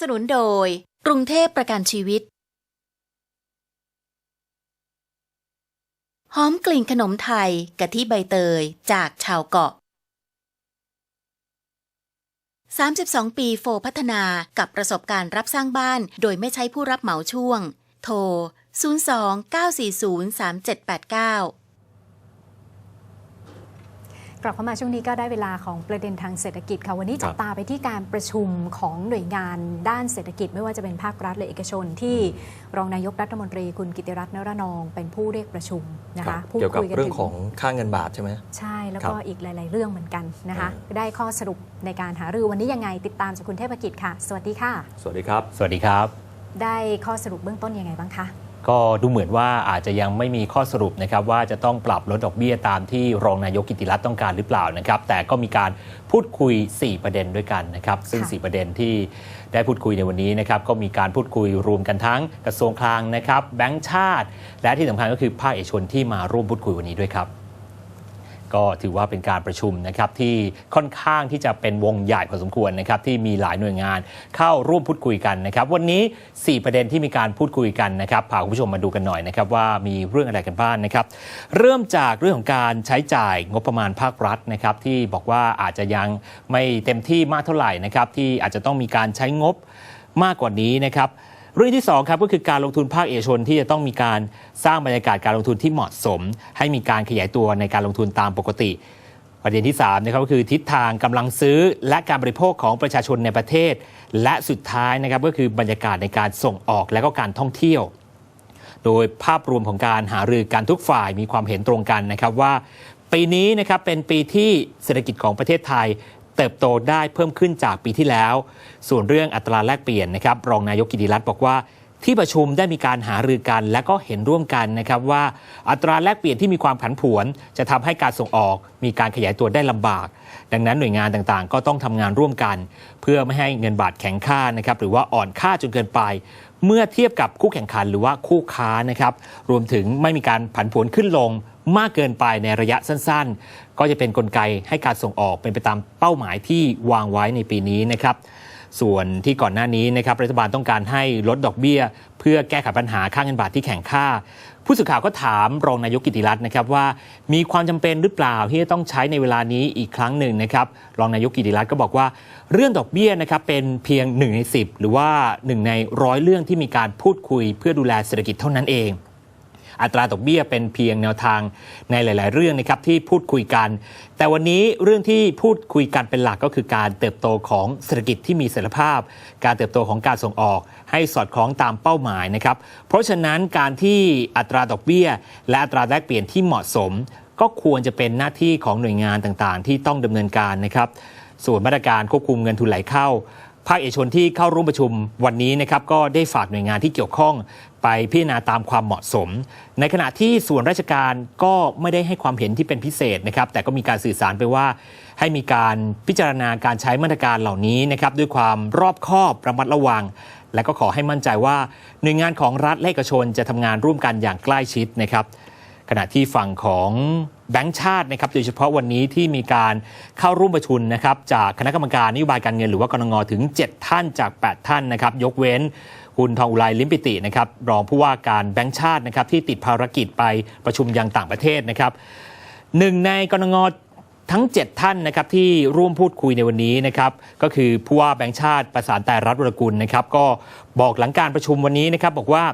สนุนโดย กรุงเทพประกันชีวิต หอมกลิ่นขนมไทยกะทิใบเตยจากชาวเกาะ 32 ปีโฟพัฒนากับประสบการณ์รับสร้างบ้าน โดยไม่ใช้ผู้รับเหมาช่วง โทร 02 940 3789 กลับเข้ามาช่วงนี้ก็ได้เวลาของประเด็นทางเศรษฐกิจค่ะวันนี้ครัจับบตาไปที่การประชุมของหน่วยงานด้านเศรษฐกิจ ไม่ว่าจะเป็นภาครัฐและเอกชนที่รองนายกรัฐมนตรีคุณกิติรัตน์นรนอง เป็นผู้เรียกประชุมนะครัคะบพูดเกี่ยวกับคุยกันเรื่องถึของค่าเงินบาทใช่ไหมใช่แล้วครัก็บอีกหลาย ๆ เรื่องเหมือนกันนะคะอืมได้ข้อสรุปในการหารือวันนี้ยังไงติดตามจากคุณเทพกิจค่ะ สวัสดีค่ะ สวัสดีครับ สวัสดีครับ ได้ข้อสรุปเบื้องต้นยังไงบ้างคะ ก็ดูเหมือนว่าอาจจะยังไม่มีข้อสรุปนะครับว่าจะต้องปรับลดดอกเบี้ยตามที่รองนายกกิติรัตน์ต้องการหรือเปล่านะครับ แต่ก็มีการพูดคุย 4 ประเด็นด้วยกันนะครับ ซึ่งค่ะ4ประเด็นที่ได้พูดคุยในวันนี้นะครับก็มีการพูดคุยรวมกันทั้งกระทรวงคลังนะครับแบงก์ชาติ และที่สำคัญก็คือภาคเอกชนที่มาร่วมพูดคุยวันนี้ด้วยครับ ก็ถือว่าเป็นการประชุมนะครับที่ค่อนข้างที่จะเป็นวงใหญ่พอสมควรนะครับที่มีหลายหน่วยงานเข้าร่วมพูดคุยกันนะครับ วันนี้ 4 ประเด็นที่มีการพูดคุยกันนะครับพาคุณผู้ชมมาดูกันหน่อยนะครับว่ามีเรื่องอะไรกันบ้างนะครับ เริ่มจากเรื่องของการใช้จ่ายงบประมาณภาครัฐนะครับที่บอกว่าอาจจะยังไม่เต็มที่มากเท่าไหร่นะครับที่อาจจะต้องมีการใช้งบมากกว่านี้นะครับ เรื่องที่2ครับก็คือการลงทุนภาคเอกชนที่จะต้องมีการสร้างบรรยากาศการลงทุนที่เหมาะสม ให้มีการขยายตัวในการลงทุนตามปกติประเด็นที่3นะครับก็คือทิศทางกำลังซื้อและการบริโภคของประชาชนในประเทศ และสุดท้ายนะครับก็คือบรรยากาศในการส่งออกและก็การท่องเที่ยว โดยภาพรวมของการหารือการทุกฝ่ายมีความเห็นตรงกันนะครับว่า ปีนี้นะครับเป็นปีที่เศรษฐกิจของประเทศไทย เติบโตได้เพิ่มขึ้นจากปีที่แล้ว ส่วนเรื่องอัตราแลกเปลี่ยนนะครับรองนายกกิติรัตน์บอกว่าที่ประชุมได้มีการหารือกัน และก็เห็นร่วมกันนะครับว่าอัตราแลกเปลี่ยนที่มีความผันผวน จะทำให้การส่งออก มีการขยายตัวได้ลำบาก ดังนั้นหน่วยงานต่างๆ ก็ต้องทำงานร่วมกัน เพื่อไม่ให้เงินบาทแข็งค่านะครับหรือว่าอ่อนค่าจนเกินไป เมื่อเทียบกับคู่แข่งขันหรือว่าคู่ค้านะครับรวมถึงไม่มีการผันผวนขึ้นลง มากเกินไปในระยะสั้นๆ ก็จะเป็นนกลไกให้การส่งออกเป็นไปตามเป้าหมายที่วางไว้ในปีนี้นะครับส่วนที่ก่อนหน้านี้นะครับรัฐบาลต้องการให้ลดดอกเบี้ย เพื่อแก้ไขปัญหาค่าเงินบาทที่แข็งค่า ผู้สื่อข่าวก็ถามรองนายกกิติรัตน์นะครับว่า มีความจำเป็นหรือเปล่าที่จะต้องใช้ในเวลานี้อีกครั้งหนึ่งนะครับรองนายกกิติรัตน์ก็บอกว่า เรื่องดอกเบี้ยนะครับเป็นเพียง1ใน10 หรือว่า 1 ในร้อยเรื่องที่มีการพูดคุย เพื่อดูแลเศรษฐกิจเท่านั้นเอง อัตราดอกเบี้ยเป็นเพียงแนวทางในหลาย ๆ เรื่องนะครับที่พูดคุยกัน แต่วันนี้เรื่องที่พูดคุยกันเป็นหลักก็คือการเติบโตของเศรษฐกิจที่มีเสถียรภาพ การเติบโตของการส่งออก ให้สอดคล้องตามเป้าหมายนะครับเพราะฉะนั้นการที่อัตราดอกเบี้ย และอัตราแลกเปลี่ยนที่เหมาะสม ก็ควรจะเป็นหน้าที่ของหน่วยงานต่าง ๆ ที่ต้องดำเนินการนะครับส่วนมาตรการควบคุมเงินทุนไหลเข้า ภาคเอกชนที่เข้าร่วมประชุมวันนี้นะครับก็ได้ฝากหน่วยงานที่เกี่ยวข้องไปพิจารณาตามความเหมาะสม ในขณะที่ส่วนราชการก็ไม่ได้ให้ความเห็นที่เป็นพิเศษนะครับ แต่ก็มีการสื่อสารไปว่า ให้มีการพิจารณาการใช้มาตรการเหล่านี้นะครับด้วยความรอบคอบระมัดระวัง และก็ขอให้มั่นใจว่า หน่วยงานของรัฐและเอกชนจะทำงานร่วมกันอย่างใกล้ชิดนะครับ ขณะที่ฝั่งของ แบงก์ชาตินะครับโดยเฉพาะวันนี้ที่มีการเข้าร่วมประชุมนะครับจากคณะกรรมการนโยบายการเงินหรือว่ากรงงถึง 7 ท่านจาก 8 ท่านนะครับยกเว้นคุณทองอุไรลิมปิตินะครับรองผู้ว่าการแบงก์ชาตินะครับที่ติดภารกิจไปประชุมยังต่างประเทศนะครับหนึ่งในกรงงทั้ง 7 ท่านนะครับที่ร่วมพูดคุยในวันนี้นะครับก็คือผู้ว่าแบงก์ชาติประสานแต่รัฐวรกุลนะครับก็บอกหลังการประชุมวันนี้นะครับบอกว่า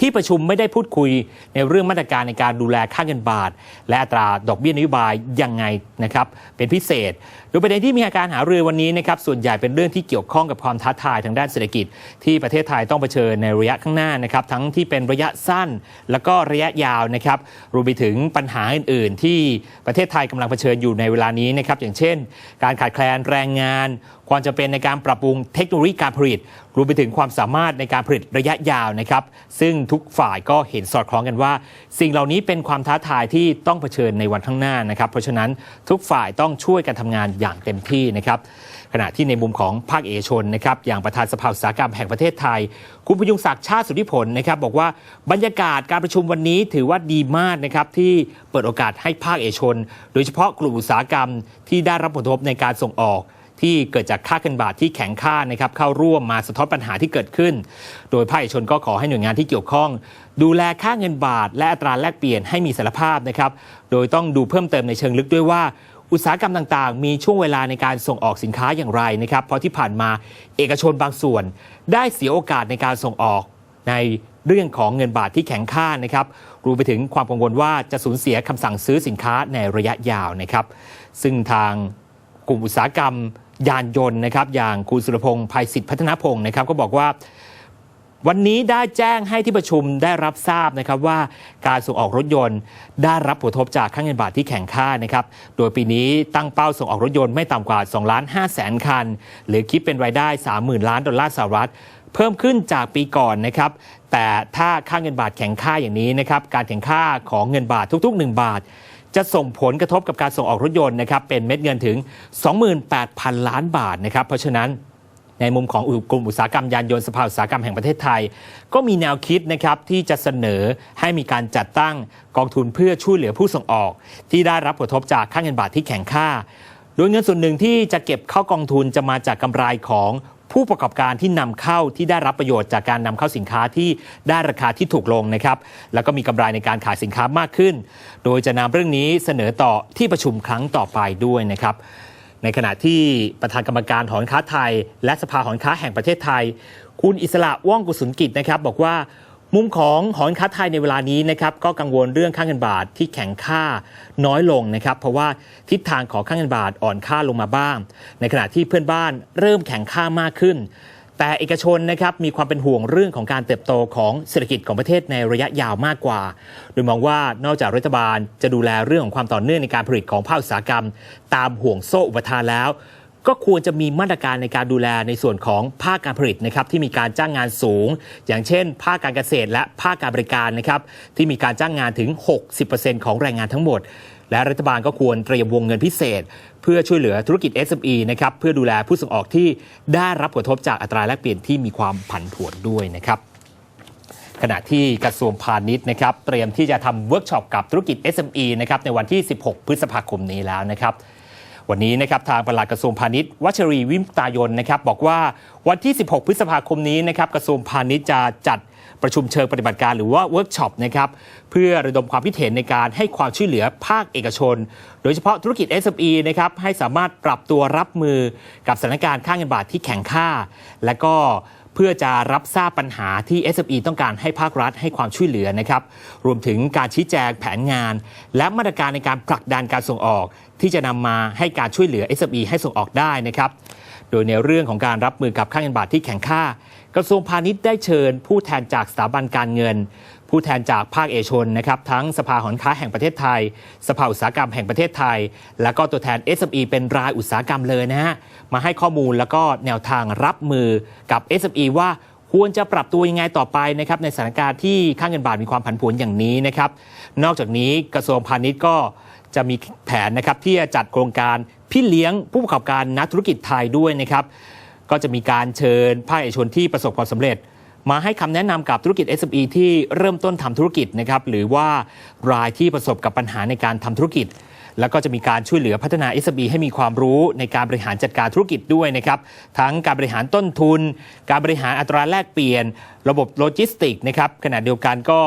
ที่ประชุมไม่ได้พูดคุยในเรื่องมาตรการในการดูแลค่าเงินบาท และอัตราดอกเบี้ยนโยบายยังไงนะครับเป็นพิเศษ โดยประเด็นที่มีการหารือวันนี้นะครับส่วนใหญ่เป็นเรื่องที่เกี่ยวข้องกับความท้าทายทางด้านเศรษฐกิจ ที่ประเทศไทยต้องเผชิญในระยะข้างหน้านะครับทั้งที่เป็นระยะสั้น แล้วก็ระยะยาวนะครับรวมไปถึงปัญหาอื่น ๆ ที่ประเทศไทยกำลังเผชิญอยู่ในเวลานี้นะครับอย่างเช่น การขาดแคลนแรงงาน ความจำเป็นในการปรับปรุงเทคโนโลยีการผลิต รวมไปถึงความสามารถในการผลิตระยะยาวนะครับซึ่งทุกฝ่ายก็เห็นสอดคล้องกันว่า สิ่งเหล่านี้เป็นความท้าทายที่ต้องเผชิญในวันข้างหน้านะครับเพราะฉะนั้นทุกฝ่ายต้องช่วยกันทำงานอย่างเต็มที่นะครับขณะที่ในมุมของภาคเอกชนนะครับอย่างประธานสภาอุตสาหกรรมแห่งประเทศไทย คุณพยุงศักดิ์ชาติสุทธิผลนะครับบอกว่าบรรยากาศการประชุมวันนี้ถือว่าดีมากนะครับที่เปิดโอกาสให้ภาคเอกชน โดยเฉพาะกลุ่มอุตสาหกรรมที่ได้รับผลกระทบในการส่งออกที่เกิดจากค่าเงินบาทที่แข็งค่านะครับเข้าร่วมมาสะท้อนปัญหาที่เกิดขึ้น โดยภาคเอกชนก็ขอให้หน่วยงานที่เกี่ยวข้อง ดูแลค่าเงินบาท และอัตราแลกเปลี่ยนให้มีสถียรภาพนะครับ โดยต้องดูเพิ่มเติมในเชิงลึกด้วยว่า อุตสาหกรรมต่างๆ มีช่วงเวลาในการส่งออกสินค้าอย่างไรนะครับเพราะที่ผ่านมาเอกชนบางส่วน ได้เสียโอกาสในการส่งออกในเรื่องของเงินบาทที่แข็งค่านะครับรวมไปถึงความกังวลว่าจะสูญเสียคำสั่งซื้อสินค้าในระยะยาวนะครับ ซึ่งทางกลุ่มอุตสาหกรรมยานยนต์นะครับ อย่างคุณสุรพงษ์ภัยสิทธิพัฒนพงศ์นะครับ ก็บอกว่า วันนี้ได้แจ้งให้ที่ประชุมได้รับทราบนะครับว่าการส่งออกรถยนต์ ได้รับผลกระทบจากค่าเงินบาทที่แข็งค่านะครับ โดยปีนี้ตั้งเป้าส่งออกรถยนต์ไม่ต่ำกว่า2ล้าน5แสนคัน หรือคิดเป็นรายได้ 30,000 ล้านดอลลาร์สหรัฐ เพิ่มขึ้นจากปีก่อนนะครับ แต่ถ้าค่าเงินบาทแข็งค่าอย่างนี้นะครับการแข็งค่าของเงินบาททุก ๆ 1 บาทจะส่งผลกระทบกับการส่งออกรถยนต์นะครับเป็นเม็ดเงินถึง 28,000 ล้านบาทนะครับเพราะฉะนั้น ในมุมของกลุ่มอุตสาหกรรมยานยนต์สภาอุตสาหกรรมแห่งประเทศไทย ก็มีแนวคิดนะครับที่จะเสนอให้มีการจัดตั้งกองทุนเพื่อช่วยเหลือผู้ส่งออก ที่ได้รับผลกระทบจากค่าเงินบาทที่แข็งค่า โดยเงินส่วนหนึ่งที่จะเก็บเข้ากองทุนจะมาจากกำไรของผู้ประกอบการที่นำเข้าที่ได้รับประโยชน์จากการนำเข้าสินค้าที่ได้ราคาที่ถูกลงนะครับ แล้วก็มีกำไรในการขายสินค้ามากขึ้น โดยจะนำเรื่องนี้เสนอต่อที่ประชุมครั้งต่อไปด้วยนะครับ ในขณะที่ประธานกรรมการหอนค้าไทย และสภาหอนค้าแห่งประเทศไทย คุณอิสระว่องกุศลกิจนะครับ บอกว่ามุมของหอนค้าไทยในเวลานี้นะครับก็กังวลเรื่องค่าเงินบาทที่แข็งค่าน้อยลงนะครับ เพราะว่าทิศทางของค่าเงินบาทอ่อนค่าลงมาบ้าง ในขณะที่เพื่อนบ้านเริ่มแข็งค่ามากขึ้น แต่เอกชนนะครับมีความเป็นห่วงเรื่องของการเติบโตของเศรษฐกิจของประเทศในระยะยาวมากกว่า โดยมองว่านอกจากรัฐบาลจะดูแลเรื่องของความต่อเนื่องในการผลิตของภาคอุตสาหกรรม ตามห่วงโซ่อุปทานแล้ว ก็ควรจะมีมาตรการในการดูแลในส่วนของภาคการผลิตนะครับที่มีการจ้างงานสูง อย่างเช่น ภาคการเกษตรและภาคการบริการนะครับที่มีการจ้างงานถึง 60%ของแรงงานทั้งหมด และรัฐบาลก็ควรเตรียมวงเงินพิเศษ เพื่อช่วยเหลือธุรกิจ SME นะครับเพื่อดูแลผู้ส่งออกที่ได้รับผลกระทบจากอัตราแลกเปลี่ยนที่มีความผันผวนด้วยนะครับขณะที่กระทรวงพาณิชย์นะครับเตรียมที่จะทำเวิร์กช็อปกับธุรกิจ SME นะครับในวันที่ 16 พฤษภาคมนี้แล้วนะครับวันนี้นะครับทางปลัดกระทรวงพาณิชย์วัชรีวิมตายนนะครับบอกว่าวันที่ 16 พฤษภาคมนี้นะครับกระทรวงพาณิชย์จะจัด ประชุมเชิงปฏิบัติการหรือว่าเวิร์กช็อปนะครับเพื่อระดมความคิดเห็นในการให้ความช่วยเหลือภาคเอกชน โดยเฉพาะธุรกิจ SME นะครับให้สามารถปรับตัวรับมือกับสถานการณ์ค่าเงินบาทที่แข็งค่า และก็เพื่อจะรับทราบปัญหาที่ SME ต้องการให้ภาครัฐให้ความช่วยเหลือนะครับ รวมถึงการชี้แจงแผนงาน และมาตรการในการผลักดันการส่งออก ที่จะนำมาให้การช่วยเหลือ SME ให้ส่งออกได้นะครับ โดยในเรื่องของการรับมือกับค่าเงินบาทที่แข็งค่า กระทรวงพาณิชย์ได้เชิญ ผู้แทนจากสถาบันการเงิน ผู้แทนจากภาคเอกชนนะครับทั้งสภาหอการค้าแห่งประเทศไทย สภาอุตสาหกรรมแห่งประเทศไทย และก็ตัวแทน SME เป็นรายอุตสาหกรรมเลยนะฮะมาให้ข้อมูลแล้วก็แนวทางรับมือกับ SME ว่าควรจะปรับตัวยังไงต่อไปนะครับในสถานการณ์ที่ค่าเงินบาทมีความผันผวนอย่างนี้นะครับ นอกจากนี้กระทรวงพาณิชย์ก็จะมีแผนนะครับที่จะจัดโครงการพี่เลี้ยงผู้ประกอบการนักธุรกิจไทยด้วยนะครับ ก็จะมีการเชิญภาคเอกชนที่ประสบความสำเร็จ มาให้คำแนะนำกับธุรกิจ SME ที่เริ่มต้นทำธุรกิจนะครับหรือว่ารายที่ประสบกับปัญหาในการทำธุรกิจ แล้วก็จะมีการช่วยเหลือพัฒนา SME ให้มีความรู้ในการบริหารจัดการธุรกิจด้วยนะครับทั้งการบริหารต้นทุน การบริหารอัตราแลกเปลี่ยน ระบบโลจิสติกส์นะครับขณะเดียวกันก็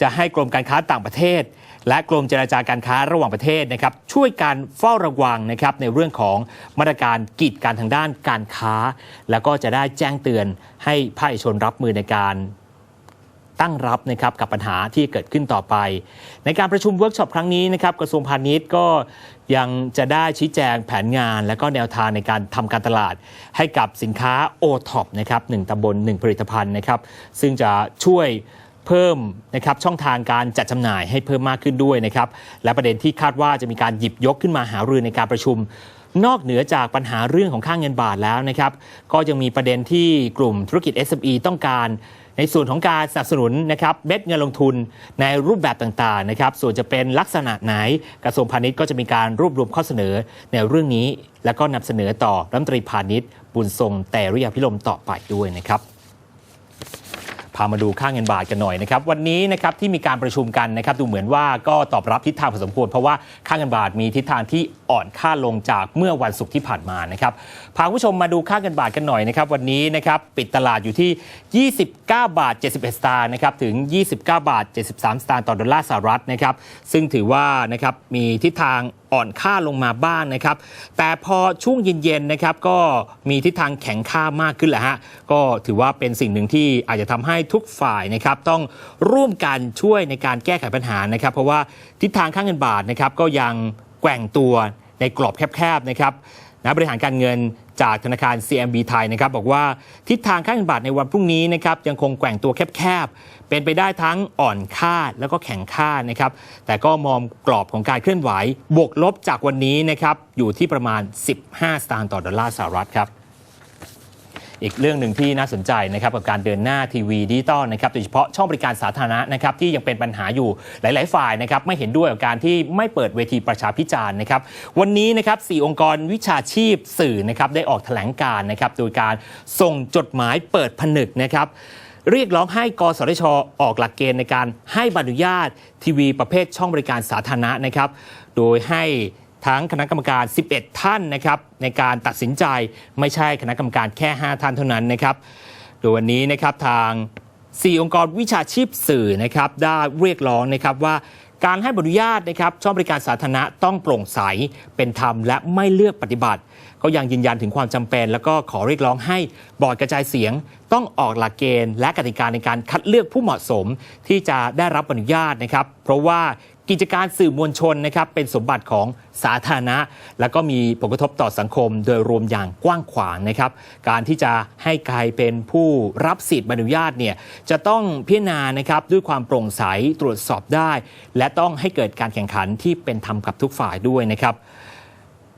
จะให้กรมการค้าต่างประเทศ และกรมเจรจาการค้าระหว่างประเทศนะครับช่วยการเฝ้าระวังนะครับในเรื่องของมาตรการกีดการทางด้านการค้า แล้วก็จะได้แจ้งเตือนให้ภาคเอกชนรับมือในการตั้งรับนะครับกับปัญหาที่เกิดขึ้นต่อไป ในการประชุมเวิร์กช็อปครั้งนี้นะครับกระทรวงพาณิชย์ก็ยังจะได้ชี้แจงแผนงาน และก็แนวทางในการทำการตลาด ให้กับสินค้า o t o p นะครับหนึ่งตำบลหนึ่งผลิตภัณฑ์นะครับ ซึ่งจะช่วย เพิ่มนะครับช่องทางการจัดจำหน่ายให้เพิ่มมากขึ้นด้วยนะครับและประเด็นที่คาดว่าจะมีการหยิบยกขึ้นมาหารือในการประชุม นอกเหนือจากปัญหาเรื่องของค่างเงินบาทแล้วนะครับก็ยังมีประเด็นที่กลุ่มธุรกิจ SME ต้องการในส่วนของการสนับสนุนนะครับเม็ดเงินลงทุนในรูปแบบต่างๆนะครับส่วนจะเป็นลักษณะไหนกระทรวงพาณิชย์ก็จะมีการรวบรวมข้อเสนอในเรื่องนี้ แล้วก็นำเสนอต่อรัฐมนตรีพาณิชย์ บุญทรงแต่ริยาพิรมต่อไปด้วยนะครับ พามาดูค่าเงินบาทกันหน่อยนะครับวันนี้นะครับที่มีการประชุมกันนะครับดูเหมือนว่าก็ตอบรับทิศทางพอสมควรเพราะว่าค่าเงินบาทมีทิศทางที่อ่อนค่าลงจากเมื่อวันศุกร์ที่ผ่านมานะครับพาผู้ชมมาดูค่าเงินบาทกันหน่อยนะครับวันนี้นะครับปิดตลาดอยู่ที่ 29 บาท 71 สตางค์นะครับถึง 29 บาท 73 สตางค์ต่อดอลลาร์สหรัฐนะครับซึ่งถือว่านะครับมีทิศทาง อ่อนค่าลงมาบ้างนะครับ แต่พอช่วงเย็นๆนะครับก็มีทิศทางแข็งค่ามากขึ้นแหละฮะก็ถือว่าเป็นสิ่งหนึ่งที่อาจจะทำให้ทุกฝ่ายนะครับต้องร่วมกันช่วยในการแก้ไขปัญหานะครับ เพราะว่าทิศทางค่าเงินบาทนะครับก็ยังแกว่งตัวในกรอบแคบๆนะครับ นักบริหารการเงินจากธนาคาร CMB ไทยนะครับบอกว่าทิศทางค่าเงินบาทในวันพรุ่งนี้นะครับยังคงแกว่งตัวแคบๆ เป็นไปได้ทั้งอ่อนค่าแล้วก็แข็งค่านะครับแต่ก็มองกรอบของการเคลื่อนไหว บวกลบจากวันนี้นะครับอยู่ที่ประมาณ 15 สตางค์ต่อดอลลาร์สหรัฐครับ อีกเรื่องหนึ่งที่น่าสนใจนะครับกับการเดินหน้าทีวีดิจิตอลนะครับโดยเฉพาะช่องบริการสาธารณะนะครับที่ยังเป็นปัญหาอยู่หลาย ๆ ฝ่ายนะครับไม่เห็นด้วยกับการที่ไม่เปิดเวทีประชาพิจารณ์นะครับวันนี้นะครับสี่องค์กรวิชาชีพสื่อนะครับได้ออกแถลงการนะครับโดยการส่งจดหมายเปิดผนึกนะครับเรียกร้องให้กสทช ออกหลักเกณฑ์ในการให้ใบอนุญาตทีวีประเภทช่องบริการสาธารณะนะครับ โดยให้ ทั้งคณะกรรมการ 11 ท่านนะครับในการตัดสินใจไม่ใช่คณะกรรมการแค่ 5 ท่านเท่านั้นนะครับ โดยวันนี้นะครับทาง 4 องค์กรวิชาชีพสื่อนะครับได้เรียกร้องนะครับว่าการให้บอนุญาตนะครับช่องบริการสาธารณะต้องโปร่งใสเป็นธรรมและไม่เลือกปฏิบัติ ก็ยังยืนยันถึงความจำเป็น แล้วก็ขอเรียกร้องให้บอร์ดกระจายเสียง ต้องออกหลักเกณฑ์ และกติกาในการคัดเลือกผู้เหมาะสมที่จะได้รับอนุญาตนะครับ เพราะว่า กิจการสื่อมวลชนนะครับเป็นสมบัติของสาธารณะ และก็มีผลกระทบต่อสังคมโดยรวมอย่างกว้างขวางนะครับ การที่จะให้ใครเป็นผู้รับสิทธิ์อนุญาตเนี่ยจะต้องพิจารณานะครับด้วยความโปร่งใสตรวจสอบได้ และต้องให้เกิดการแข่งขันที่เป็นธรรมกับทุกฝ่ายด้วยนะครับ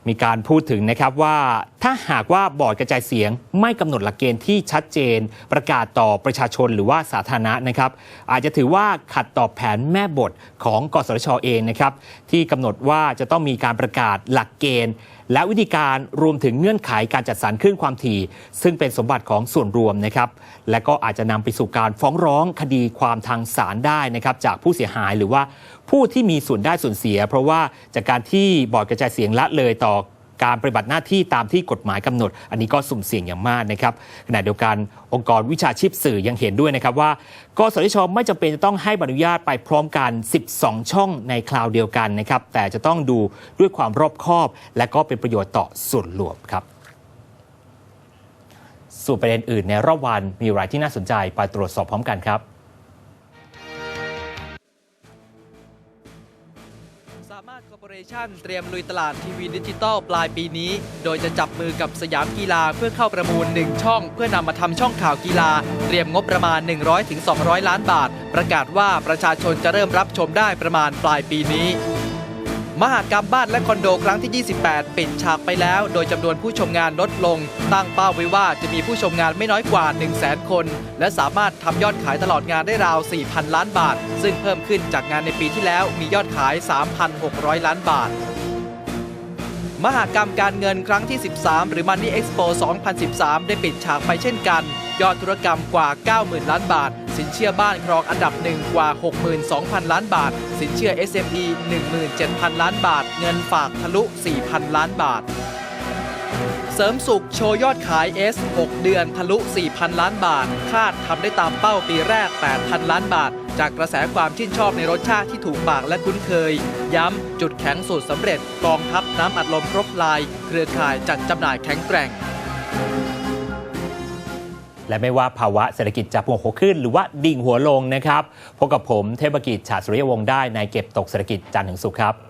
มีการพูดถึงนะครับว่าถ้าหากว่าบอร์ดกระจายเสียง ไม่กำหนดหลักเกณฑ์ที่ชัดเจน ประกาศต่อประชาชนหรือว่าสาธารณะนะครับ อาจจะถือว่าขัดต่อแผนแม่บทของกสทชเองนะครับที่กำหนดว่าจะต้องมีการประกาศหลักเกณฑ์ และวิธีการรวมถึงเงื่อนไขการจัดสรรคลื่นความถี่ ซึ่งเป็นสมบัติของส่วนรวมนะครับ และก็อาจจะนำไปสู่การฟ้องร้องคดีความทางศาลได้นะครับจากผู้เสียหายหรือว่าผู้ที่มีส่วนได้ส่วนเสีย เพราะว่าจากการที่บอร์ดกระจายเสียงละเลยต่อ การปฏิบัติหน้าที่ตามที่กฎหมายกำหนด อันนี้ก็สุ่มเสี่ยงอย่างมากนะครับขณะเดียวกันองค์กรวิชาชีพสื่อยังเห็นด้วยนะครับว่ากสทชไม่จำเป็นจะต้องให้ใบอนุญาตไปพร้อมกัน 12 ช่องในคราวเดียวกันนะครับแต่จะต้องดูด้วยความรอบคอบ และก็เป็นประโยชน์ต่อส่วนรวมครับส่วนประเด็นอื่นในรอบวันมีรายที่น่าสนใจไปตรวจสอบพร้อมกันครับ ร์ปอเรชั่นเตรียมลุยตลาดทีวีดิจิตอลปลายปีนี้ โดยจะจับมือกับสยามกีฬาเพื่อเข้าประมูล 1 ช่อง เพื่อนำมาทำช่องข่าวกีฬา เตรียมงบประมาณ 100-200 ล้านบาท ประกาศว่าประชาชนจะเริ่มรับชมได้ประมาณปลายปีนี้ มหากรรมบ้านและคอนโดครั้งที่ 28 ปิดฉากไปแล้ว โดยจำนวนผู้ชมงานลดลง ตั้งเป้าไว้ว่าจะมีผู้ชมงานไม่น้อยกว่า 1 0 0 0 0แคน และสามารถทำยอดขายตลอดงานได้ราว 4,000 ล้านบาท ซึ่งเพิ่มขึ้นจากงานในปีที่แล้วมียอดขาย 3,600 ล้านบาทมหากรรมการเงินครั้งที่ 13 หรือ Money Expo 2013 ได้ปิดฉากไปเช่นกัน ยอดธุรกรรมกว่า 90,000 ล้านบาท สินเชื่อบ้านครองอันดับหนึ่งกว่า 62,000 ล้านบาท สินเชื่อ SME 17,000 ล้านบาท เงินฝากทะลุ 4,000 ล้านบาท เสริมสุขโชว์ยอดขาย S 6 เดือนทะลุ 4,000 ล้านบาท คาดทำได้ตามเป้าปีแรก 8,000 ล้านบาท จากกระแสความชื่นชอบในรสชาติที่ถูกปากและคุ้นเคย ย้ำจุดแข็งสูตรสำเร็จกองทัพน้ำอัดลมครบลาย เครือข่ายจัดจำหน่ายแข็งแกร่ง และไม่ว่าภาวะเศรษฐกิจจะพวงหัวขึ้น หรือว่าดิ่งหัวลงนะครับพบกับผมเทพกิจฉาสุริยวงศ์ได้ในเก็บตกเศรษฐกิจจันทร์ถึงสุขครับ